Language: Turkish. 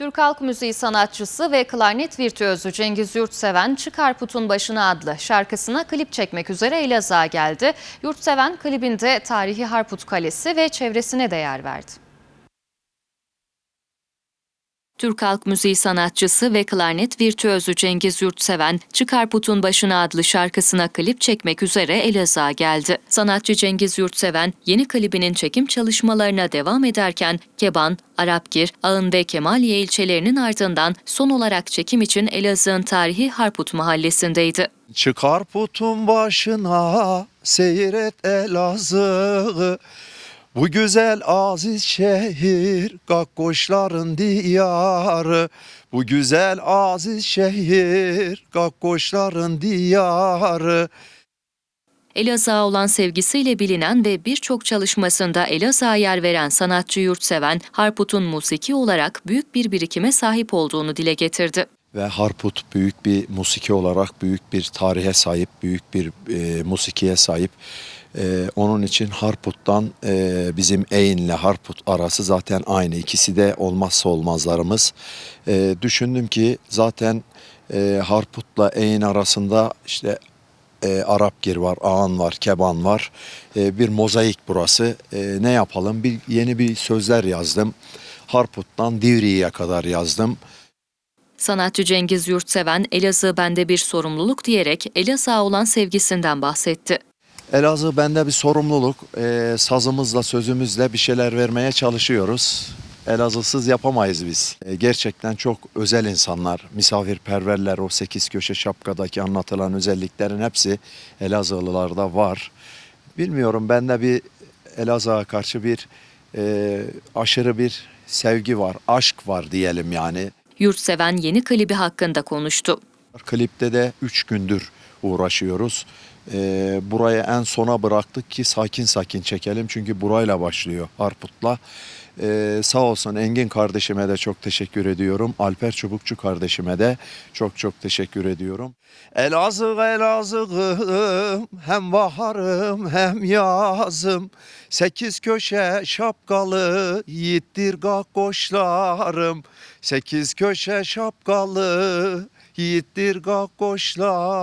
Türk Halk Müziği sanatçısı ve klarnet virtüözü Cengiz Yurtseven Çıkar Putun Başına adlı şarkısına klip çekmek üzere Elazığ'a geldi. Yurtseven klibinde tarihi Harput Kalesi ve çevresine de yer verdi. Türk Halk Müziği sanatçısı ve klarnet virtüözü Cengiz Yurtseven, Çıkar Putun Başına adlı şarkısına klip çekmek üzere Elazığ'a geldi. Sanatçı Cengiz Yurtseven, yeni klibinin çekim çalışmalarına devam ederken Keban, Arapgir, Ağın ve Kemaliye ilçelerinin ardından son olarak çekim için Elazığ'ın tarihi Harput mahallesindeydi. Çıkar putun başına seyret Elazığ'ı Bu güzel aziz şehir Gakkoşların diyarı Bu güzel aziz şehir Gakkoşların diyarı Elazığ'a olan sevgisiyle bilinen ve birçok çalışmasında Elazığ'a yer veren sanatçı Yurtseven, Harput'un musiki olarak büyük bir birikime sahip olduğunu dile getirdi. Ve Harput büyük bir musiki olarak büyük bir tarihe sahip, büyük bir e, musikiye sahip. E, onun için Harput'tan e, bizim Eyn'le Harput arası zaten aynı. İkisi de olmazsa olmazlarımız. E, düşündüm ki zaten e, Harput'la Eyn arasında işte e, Arapgir var, Ağan var, Keban var. E, bir mozaik burası. E, ne yapalım? Bir yeni bir sözler yazdım. Harput'tan Divriği'ye kadar yazdım. Sanatçı Cengiz Yurtseven, Elazığ bende bir sorumluluk diyerek Elazığ'a olan sevgisinden bahsetti. Elazığ bende bir sorumluluk. Ee, sazımızla, sözümüzle bir şeyler vermeye çalışıyoruz. Elazığsız yapamayız biz. Ee, gerçekten çok özel insanlar, misafirperverler, o sekiz köşe şapkadaki anlatılan özelliklerin hepsi Elazığlılarda var. Bilmiyorum bende bir Elazığ'a karşı bir e, aşırı bir sevgi var, aşk var diyelim yani. Yurtseven yeni klibi hakkında konuştu. Klipte de 3 gündür uğraşıyoruz. Ee, burayı en sona bıraktık ki sakin sakin çekelim. Çünkü burayla başlıyor Harput'la. Ee, sağ olsun Engin kardeşime de çok teşekkür ediyorum. Alper Çubukçu kardeşime de çok çok teşekkür ediyorum. Elazığ Elazığ'ım hem baharım hem yazım. Sekiz köşe şapkalı yiğittir gakkoşlarım. Sekiz köşe şapkalı yiğittir gakkoşlarım.